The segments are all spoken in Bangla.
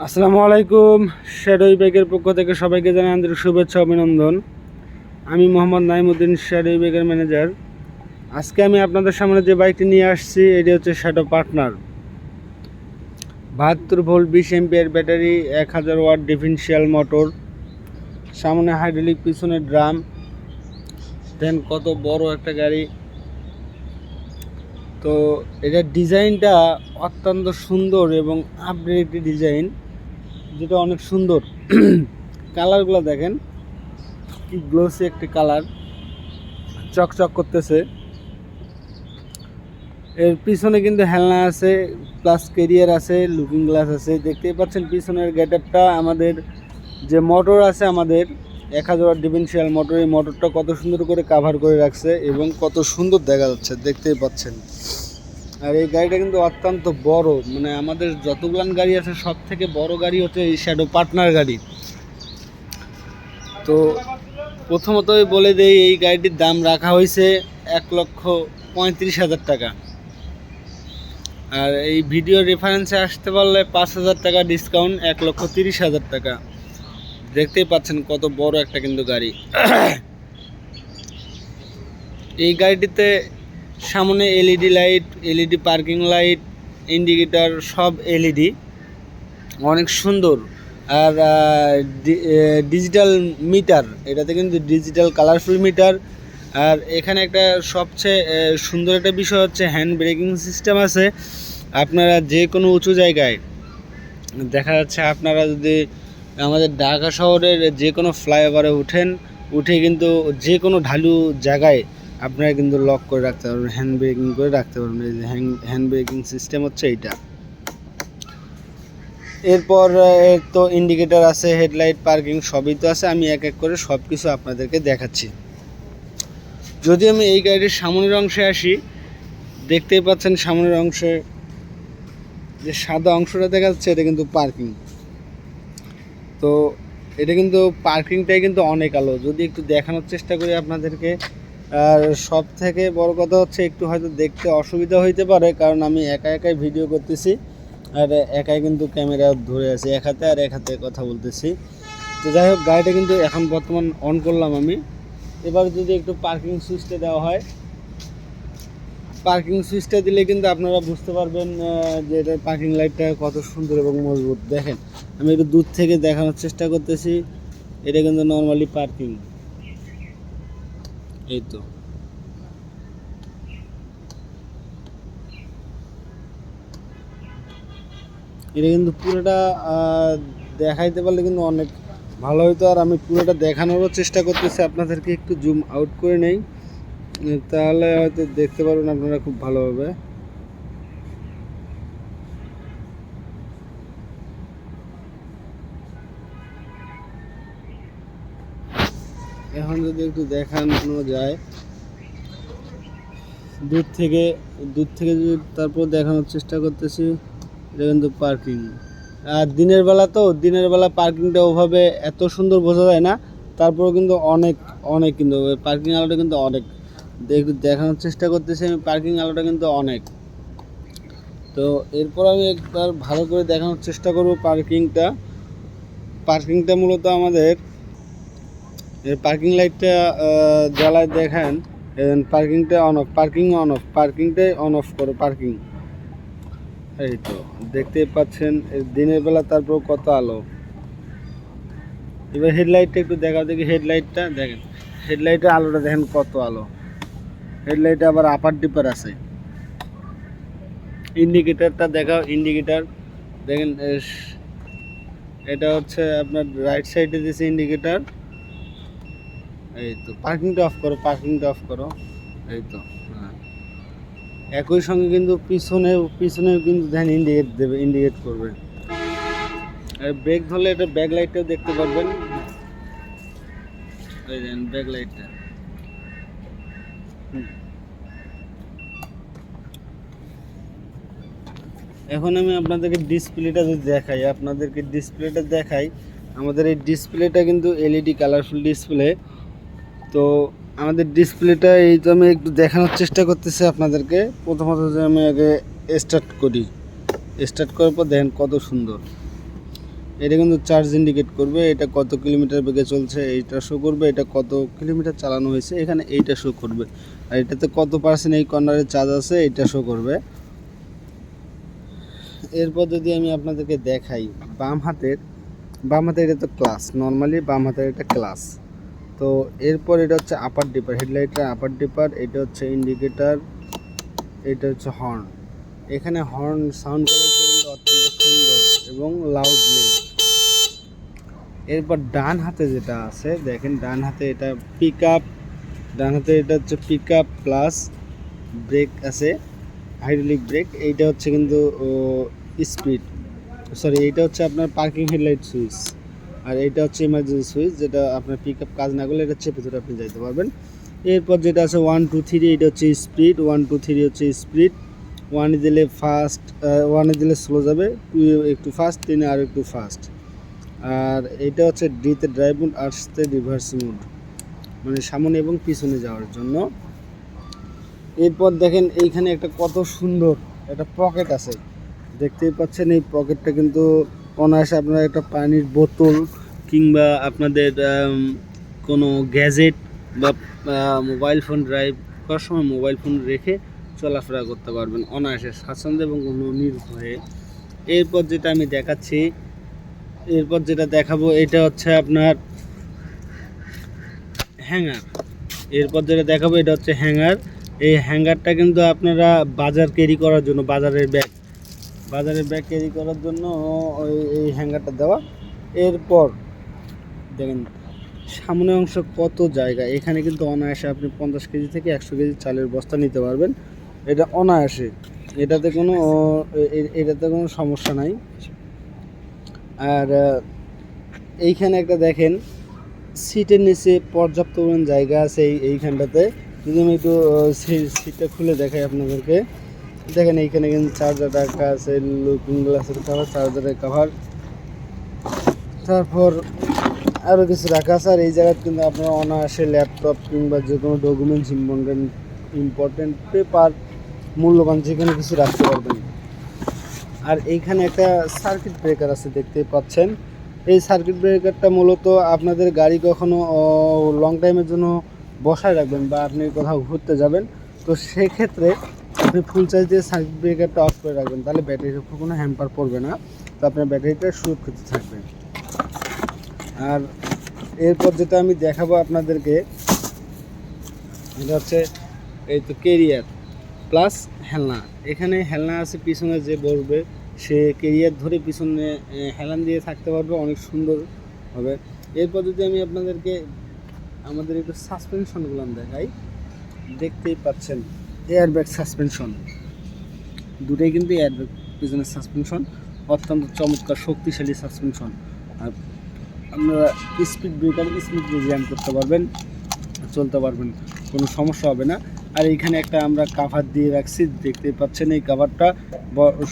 আসসালামু আলাইকুম শ্যাডোই ব্যাগের পক্ষ থেকে সবাইকে জানাই আন্তরিক শুভেচ্ছা, অভিনন্দন। আমি মোহাম্মদ নাইমুদ্দিন শ্যাডোই ব্যাগের ম্যানেজার আজকে আমি আপনাদের সামনে যে বাইকটি নিয়ে আসছি, এটি হচ্ছে শ্যাডো পার্টনার বাহাত্তর ভোল্ট, বিশ এমপিয়ার ব্যাটারি এক হাজার ওয়াট ডিফেন্সিয়াল মোটর সামনে হাইড্রোলিক পিছনে ড্রাম দেন কত বড় একটা গাড়ি। তো এটার ডিজাইনটা অত্যন্ত সুন্দর এবং আপডেট একটি ডিজাইন যেটা অনেক সুন্দর। কালারগুলো দেখেন, কি গ্লোসি একটি কালার। চকচক করতেছে। এর পিছনে কিন্তু হেলনা আছে প্লাস কেরিয়ার আছে লুকিং গ্লাস আছে। দেখতেই পাচ্ছেন পিছনের গেটআপটা আমাদের, যে মোটর আছে আমাদের, এক হাজার ডিফেন্সিয়াল মোটর এই মোটরটা কত সুন্দর করে কাভার করে রাখছে এবং কত সুন্দর দেখা যাচ্ছে, দেখতেই পাচ্ছেন। আর এই গাড়িটা কিন্তু অত্যন্ত বড়। মানে আমাদের যতগুলান গাড়ি আছে সব থেকে বড় গাড়ি হচ্ছে এই শ্যাডো পার্টনার গাড়ি। তো প্রথমতই বলে দেই, এই গাড়িটির দাম রাখা হয়েছে এক লক্ষ পঁয়ত্রিশ হাজার টাকা। আর এই ভিডিও রেফারেন্সে আসতে পারলে পাঁচ হাজার টাকা ডিসকাউন্ট এক লক্ষ তিরিশ হাজার টাকা। দেখতেই পাচ্ছেন কত বড় একটা কিন্তু গাড়ি। এই গাড়িটিতে সামনে LED light, LED parking light, indicator, সব এলইডি। অনেক সুন্দর। আর ডিজিটাল মিটার। এটাতে কিন্তু ডিজিটাল কালারফুল মিটার। আর এখানে একটা সবচেয়ে সুন্দর একটা বিষয় হচ্ছে হ্যান্ড ব্রেকিং সিস্টেম আছে। আপনারা যে কোনো উঁচু জায়গায়, দেখা যাচ্ছে আপনারা যদি আমাদের ঢাকা শহরের যে কোনো ফ্লাইওভারে উঠেন, উঠে কিন্তু যে কোনো ঢালু জায়গায় আপনারা কিন্তু লক করে রাখতে পারবেন হ্যান্ড ব্রেকিং করে রাখতে পারবেন। এই যে হ্যান্ড ব্রেকিং সিস্টেম হচ্ছে এইটা। এরপর এর তো ইন্ডিকেটর আছে হেডলাইট পার্কিং সবই তো আছে। আমি এক এক করে সব কিছু আপনাদেরকে দেখাচ্ছি। যদি আমি এই গাড়ির সামনের অংশে আসি, দেখতেই পাচ্ছেন সামনের অংশে যে সাদা অংশটা দেখা যাচ্ছে, এটা কিন্তু পার্কিং তো এটা কিন্তু পার্কিংটাই কিন্তু অনেক আলো। যদি একটু দেখানোর চেষ্টা করি আপনাদেরকে আর সব থেকে বড় কথা হচ্ছে একটু হয়তো দেখতে অসুবিধা হইতে পারে, কারণ আমি একা একাই ভিডিও করতেছি, আর একাই কিন্তু ক্যামেরা ধরে আছি, এক হাতে আর এক হাতে কথা বলতেছি। তো যাই হোক, গাড়িটা কিন্তু এখন বর্তমান অন করলাম আমি। এবার যদি একটু পার্কিং সুইচটা দেওয়া হয় পার্কিং সুইচটা দিলে কিন্তু আপনারা বুঝতে পারবেন যে এটার পার্কিং লাইটটা কত সুন্দর এবং মজবুত। দেখেন, আমি একটু দূর থেকে দেখানোর চেষ্টা করতেছি, এটা কিন্তু নর্মালি পার্কিং এই তো। এটা কিন্তু পুরোটা দেখাইতে পারলে কিন্তু অনেক ভালো হতো আর আমি পুরোটা দেখানোরও চেষ্টা করতেছি। আপনাদেরকে একটু জুম আউট করে নেই। তাহলে হয়তো দেখতে পারবেন আপনারা খুব ভালোভাবে এখন যদি একটু দেখানো যায়, দূর থেকে দূর থেকে যদি তারপর দেখানোর চেষ্টা করতেছি, এটা কিন্তু পার্কিং আর দিনের বেলা তো, দিনের বেলা পার্কিংটা ওভাবে এত সুন্দর বোঝা যায় না, তারপরেও কিন্তু অনেক অনেক কিন্তু পার্কিং আলোটা কিন্তু অনেক। একটু দেখানোর চেষ্টা করতেছি আমি পার্কিং আলোটা কিন্তু অনেক। তো এরপর আমি একবার ভালো করে দেখানোর চেষ্টা করব পার্কিংটা পার্কিংটা মূলত আমাদের পার্কিং লাইটটা জ্বালায় দেখেন পার্কিংটা on off parking on off পার্কিংটাই on off করো পার্কিং এই তো, দেখতেই পাচ্ছেন দিনের বেলা তারপর কত আলো। এবার হেডলাইটটা একটু দেখাও দেখি হেডলাইটটা দেখেন হেডলাইটের আলোটা দেখেন কত আলো। হেডলাইটে আবার আপার ডিপার আছে। ইন্ডিকেটারটা দেখাও ইন্ডিকেটার দেখেন এটা হচ্ছে আপনার রাইট সাইডে দিয়েছে ইন্ডিকেটার এই তো পার্কিংটা অফ করো পার্কিংটা অফ করো। এই তো হ্যাঁ। একই সঙ্গে কিন্তু পিছনে পিছনে কিন্তু ধ্যান ইন্ডিকেট দেবে ইন্ডিকেট করবে। ব্রেক ধরলে এটা ব্যাক লাইটটাও দেখতে পারবেন। এই দেন ব্যাক লাইটটা এখন আমি আপনাদেরকে ডিসপ্লেটা যদি দেখাই, আপনাদেরকে ডিসপ্লেটা দেখাই, আমাদের এই ডিসপ্লেটা কিন্তু এলইডি কালারফুল ডিসপ্লে তো আমাদের ডিসপ্লেটা এই তো আমি একটু দেখানোর চেষ্টা করতেছি আপনাদেরকে। প্রথমত যে আমি আগে স্টার্ট করি। স্টার্ট করার পর দেখেন কত সুন্দর। এটা কিন্তু চার্জ ইন্ডিকেট করবে, এটা কত কিলোমিটার বেগে চলছে, এইটা শো করবে, এটা কত কিলোমিটার চালানো হয়েছে, এখানে এইটা শো করবে। আর এটাতে কত পার্সেন্ট এই কর্নারে চার্জ আছে এটা শো করবে। এরপর যদি আমি আপনাদেরকে দেখাই, বাম হাতের বাম হাতের এটা তো ক্লাস নর্মালি বাম হাতের এটা ক্লাস তো এরপর এটা হচ্ছে আপার ডিপার হেডলাইটের আপার ডিপার এটা হচ্ছে ইন্ডিকেটার এটা হচ্ছে হর্ন এখানে হর্ন সাউন্ড অত্যন্ত সুন্দর এবং লাউডলি এরপর ডান হাতে যেটা আছে, দেখেন ডান হাতে এটা পিক আপ ডান হাতে এটা হচ্ছে পিক আপ প্লাস ব্রেক আছে হাইড্রোলিক ব্রেক এইটা হচ্ছে কিন্তু স্পিড সরি এইটা হচ্ছে আপনার পার্কিং হেডলাইট সুইচ আর এটা হচ্ছে ইমার্জেন্সি সুইচ যেটা আপনার পিক আপ কাজ না করলে এটা চেপে ধরে আপনি যাইতে পারবেন। এরপর যেটা আছে ওয়ান টু থ্রি এটা হচ্ছে স্পিড ওয়ান টু থ্রি হচ্ছে স্পিড ওয়ানে দিলে ফাস্ট ওয়ানে দিলে স্লো যাবে টু একটু ফাস্ট তিনে আর একটু ফাস্ট আর এটা হচ্ছে ডিতে ড্রাইভ মোড আর্টসতে রিভার্স মোড মানে সামনে এবং পিছনে যাওয়ার জন্য। এরপর দেখেন এইখানে একটা কত সুন্দর একটা পকেট আছে। দেখতেই পাচ্ছেন এই পকেটটা কিন্তু অনায়াসে আপনারা একটা পানির বোতল কিংবা আপনাদের কোনো গ্যাজেট বা মোবাইল ফোন ড্রাইভ করার সময় মোবাইল ফোন রেখে চলাফেরা করতে পারবেন অনায়াসে স্বাচ্ছন্দ্য এবং কোনো নির্ভয়ে এরপর যেটা আমি দেখাচ্ছি, এরপর যেটা দেখাবো, এটা হচ্ছে আপনার হ্যাঙ্গার। এরপর যেটা দেখাবো, এটা হচ্ছে হ্যাঙ্গার। এই হ্যাঙ্গারটা কিন্তু আপনারা বাজার ক্যারি করার জন্য, বাজারের ব্যাগ বাজারের ব্যাগ ক্যারি করার জন্য ওই- এই হ্যাঙ্গারটা দেওয়া। এরপর দেখেন, সামনে অংশ কত জায়গা? এখানে কিন্তু অনায়াসে আপনি পঞ্চাশ কেজি থেকে একশো কেজি চালের বস্তা নিতে পারবেন। এটা অনায়াসে। এটাতে কোনো এটাতে কোনো সমস্যা নাই। আর এইখানে একটা দেখেন, সিটের নিচে পর্যাপ্ত পরিমাণ জায়গা আছে এইখানটাতে। যদি আমি একটু সিটটা খুলে দেখাই আপনাদেরকে। দেখেন এইখানে কিন্তু চার্জার রাখা আছে লুকিং গ্লাসের কাভার চার্জারের কাভার তারপর আরও কিছু রাখা আছে, আর এই জায়গায় কিন্তু আপনারা অনায়াসে ল্যাপটপ কিংবা যে কোনো ডকুমেন্টস ইম্পর্টেন্ট ইম্পর্টেন্ট পেপার মূল্যবান যে কোনো কিছু রাখতে পারবেন। আর এইখানে একটা সার্কিট ব্রেকার আছে দেখতে পাচ্ছেন। এই সার্কিট ব্রেকারটা মূলত আপনাদের গাড়ি কখনো লং টাইমের জন্য বসায় রাখবেন বা আপনি কোথাও ঘুরতে যাবেন। তো সেক্ষেত্রে আপনি ফুল চার্জ দিয়ে সার্কিট ব্রেকারটা অফ করে রাখবেন, তাহলে ব্যাটারির উপর কোনো হ্যাম্পার পড়বে না। তো আপনার ব্যাটারিটা সুরক্ষিত থাকবে। আর এরপর যেটা আমি দেখাবো আপনাদেরকে এটা হচ্ছে এই তো কেরিয়ার প্লাস হেলনা। এখানে হেলনা আছে, পিছনে যে বসবে, সে কেরিয়ার ধরে পিছনে হেলান দিয়ে থাকতে পারবে, অনেক সুন্দর হবে। এরপর যদি আমি আপনাদেরকে, আমাদের একটু সাসপেনশনগুলো দেখাই, দেখতেই পাচ্ছেন। এয়ারব্যাগ সাসপেনশন দুটোই কিন্তু এয়ারব্যাগ পিছনের সাসপেনশন অত্যন্ত চমৎকার, শক্তিশালী সাসপেনশন আর আপনারা স্পিড ব্রেকার স্পিড জ্যাম করতে পারবেন, চলতে পারবেন, কোনো সমস্যা হবে না। আর এইখানে একটা আমরা কাভার দিয়ে রাখছি, দেখতেই পাচ্ছেন এই কাভারটা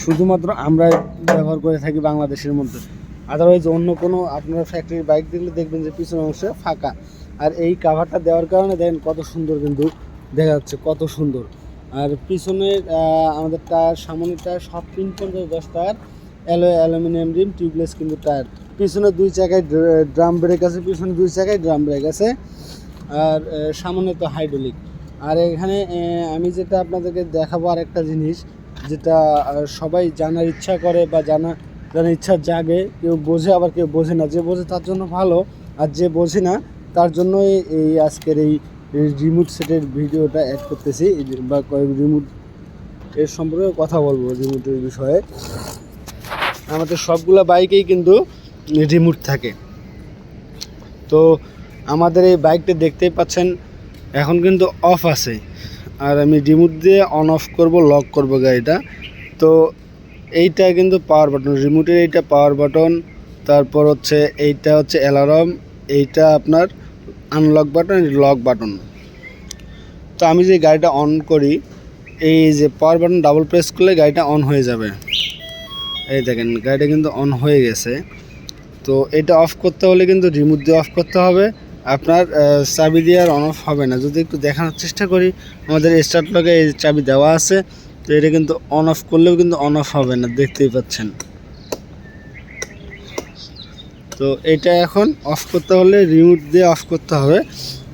শুধুমাত্র আমরা ব্যবহার করে থাকি বাংলাদেশের মধ্যে। আদারওয়াইজ অন্য কোনো আপনার ফ্যাক্টরির বাইক দেখলে দেখবেন যে পিছনের অংশে ফাঁকা। আর এই কাভারটা দেওয়ার কারণে দেখেন কত সুন্দর কিন্তু দেখা যাচ্ছে কত সুন্দর। আর পিছনের আমাদের টায়ার, সামনের টায়ার সব তিন পঞ্চাশ দশ tyre. Alloy aluminium rim, tubeless কিন্তু টায়ার। পিছনে দুই চাকায় ড্রাম ব্রেক আছে, পিছনে দুই চাকায় ড্রাম ব্রেক আছে। আর সামনে তো হাইড্রোলিক। আর এখানে আমি যেটা আপনাদেরকে দেখাবো আর একটা জিনিস, যেটা সবাই জানার ইচ্ছা করে বা জানা, জানার ইচ্ছা জাগে, কেউ বোঝে, আবার কেউ বোঝে না। যে বোঝে তার জন্য ভালো, আর যে বোঝে না, তার জন্যই এই আজকের এই রিমোট সেটের ভিডিওটা অ্যাড করতেছি। বা রিমোট এর সম্পর্কে কথা বলব রিমোটের বিষয়ে। আমাদের সবগুলো বাইকেই কিন্তু রিমোট থাকে। তো আমাদের এই বাইকটা দেখতেই পাচ্ছেন, এখন কিন্তু অফ আছে। আর আমি রিমোট দিয়ে অন অফ করব লক করব গাড়িটা। তো এইটা কিন্তু পাওয়ার বাটন রিমোটের এইটা পাওয়ার বাটন তারপর হচ্ছে এইটা হচ্ছে অ্যালার্ম এইটা আপনার আনলক বাটন লক বাটন তো আমি যে গাড়িটা অন করি, এই যে পাওয়ার বাটন ডাবল প্রেস করলে গাড়িটা অন হয়ে যাবে। এই দেখেন, গাড়িটা কিন্তু অন হয়ে গেছে। তো এটা অফ করতে হলে কিন্তু রিমোট দিয়ে অফ করতে হবে। আপনার চাবি দিয়ে আর অন অফ হবে না। যদি একটু দেখানোর চেষ্টা করি, আমাদের স্টার্ট লগে এই চাবি দেওয়া আছে। তো এটা কিন্তু অন অফ করলেও কিন্তু অন অফ হবে না, দেখতেই পাচ্ছেন। তো এটা এখন অফ করতে হলে রিমোট দিয়ে অফ করতে হবে।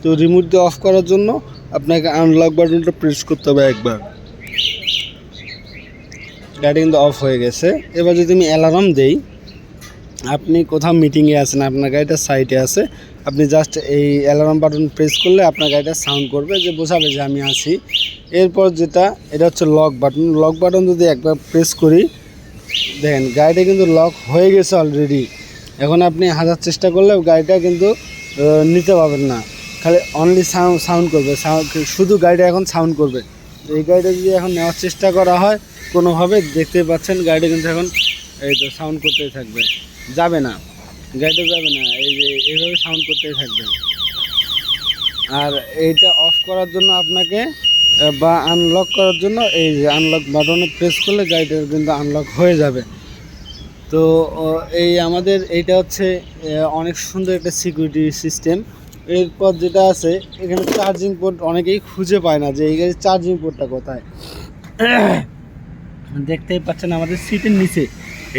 তো রিমোট দিয়ে অফ করার জন্য আপনাকে আনলক বাটনটা প্রেস করতে হবে একবার। গাড়ি কিন্তু অফ হয়ে গেছে। এবার যদি আমি অ্যালার্ম দেই, আপনি কোথাও মিটিংয়ে আছেন, আপনার গাড়িটা সাইডে আছে, আপনি জাস্ট এই অ্যালার্ম বাটন প্রেস করলে আপনার গাড়িটা সাউন্ড করবে যে বোঝাবে যে আমি আছি। এরপর যেটা, এটা হচ্ছে লক বাটন লক বাটন যদি একবার প্রেস করি, দেখেন গাড়িটা কিন্তু লক হয়ে গেছে অলরেডি এখন আপনি হাজার চেষ্টা করলেও গাড়িটা কিন্তু নিতে পারবেন না। খালি অনলি সাউন্ড সাউন্ড করবে। Sound- শুধু গাড়িটা এখন সাউন্ড করবে। এই গাড়িটা যদি এখন নেওয়ার চেষ্টা করা হয়, কোনোভাবে দেখতে পাচ্ছেন গাড়িটা কিন্তু এখন এই তো সাউন্ড করতেই থাকবে। যাবে না। গাড়িটা যাবে না। এই যে এইভাবে সাউন্ড করতেই থাকবে। আর এইটা অফ করার জন্য আপনাকে বা আনলক করার জন্য এই যে আনলক বাটনে প্রেস করলে গাড়িটা কিন্তু আনলক হয়ে যাবে। তো এই আমাদের এইটা হচ্ছে অনেক সুন্দর একটা সিকিউরিটি সিস্টেম এরপর যেটা আছে, এখানে চার্জিং পোর্ট অনেকেই খুঁজে পায় না যে এই গাড়ির চার্জিং পোর্টটা কোথায়। দেখতেই পাচ্ছেন আমাদের সিটের নিচে।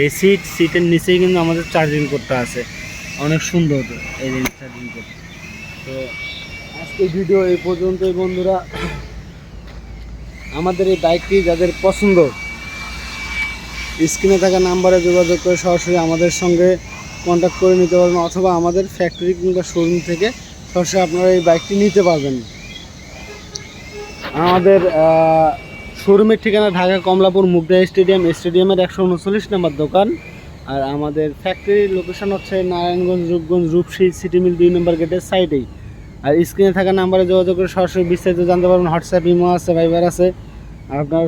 এই সিট সিটের নিচেই কিন্তু আমাদের চার্জিং পোর্টটা আছে। অনেক সুন্দর এই চার্জিং পোর্ট তো, আজকে ভিডিও এই পর্যন্তই বন্ধুরা। আমাদের এই বাইকটি যাদের পছন্দ স্ক্রিনে থাকা নাম্বারে যোগাযোগ করে সরাসরি আমাদের সঙ্গে কন্ট্যাক্ট করে নিতে পারবেন অথবা আমাদের ফ্যাক্টরি কিংবা শোরুম থেকে সরাসরি আপনারা এই বাইকটি নিতে পারবেন। আমাদের শোরুমের ঠিকানা ঢাকা কমলাপুর মুগদা স্টেডিয়াম। স্টেডিয়ামের একশো উনচল্লিশ নম্বর দোকান। আর আমাদের ফ্যাক্টরির লোকেশন হচ্ছে নারায়ণগঞ্জ, রূপগঞ্জ, রূপসী সিটি মিল দুই নম্বর গেটের সাইডেই আর স্ক্রিনে থাকা নাম্বারে যোগাযোগ করে সরাসরি বিস্তারিত জানতে পারবেন। হোয়াটসঅ্যাপ ইমো আছে ভাইবার আছে। আপনার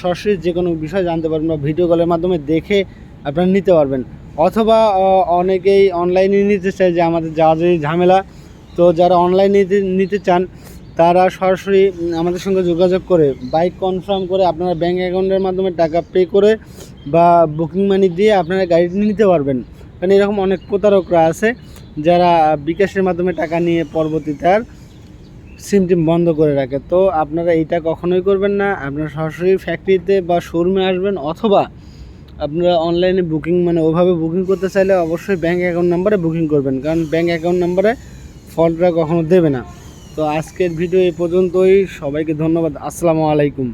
সরাসরি যে কোনো বিষয় জানতে পারবেন বা ভিডিও কলের মাধ্যমে দেখে আপনারা নিতে পারবেন। অথবা অনেকেই অনলাইনে নিতে চায় যে আমাদের যাওয়া ঝামেলা। তো যারা অনলাইনে নিতে নিতে চান, তারা সরাসরি আমাদের সঙ্গে যোগাযোগ করে বাইক কনফার্ম করে আপনারা ব্যাঙ্ক অ্যাকাউন্টের মাধ্যমে টাকা পে করে বা বুকিং মানি দিয়ে আপনারা গাড়িটি নিতে পারবেন। কারণ এরকম অনেক প্রতারকরা আছে যারা বিকাশের মাধ্যমে টাকা নিয়ে পরবর্তীতে আর সিম টিম বন্ধ করে রাখে। তো আপনারা এইটা কখনোই করবেন না। আপনারা সরাসরি ফ্যাক্টরিতে বা শোরুমে আসবেন অথবা আপনারা অনলাইনে বুকিং মানে ওভাবে বুকিং করতে চাইলে অবশ্যই ব্যাঙ্ক অ্যাকাউন্ট নাম্বারে বুকিং করবেন। কারণ ব্যাঙ্ক অ্যাকাউন্ট নাম্বারে ফলটা কখনো দেবে না। তো আজকের ভিডিও এ পর্যন্তই। সবাইকে ধন্যবাদ। আসসালামু আলাইকুম।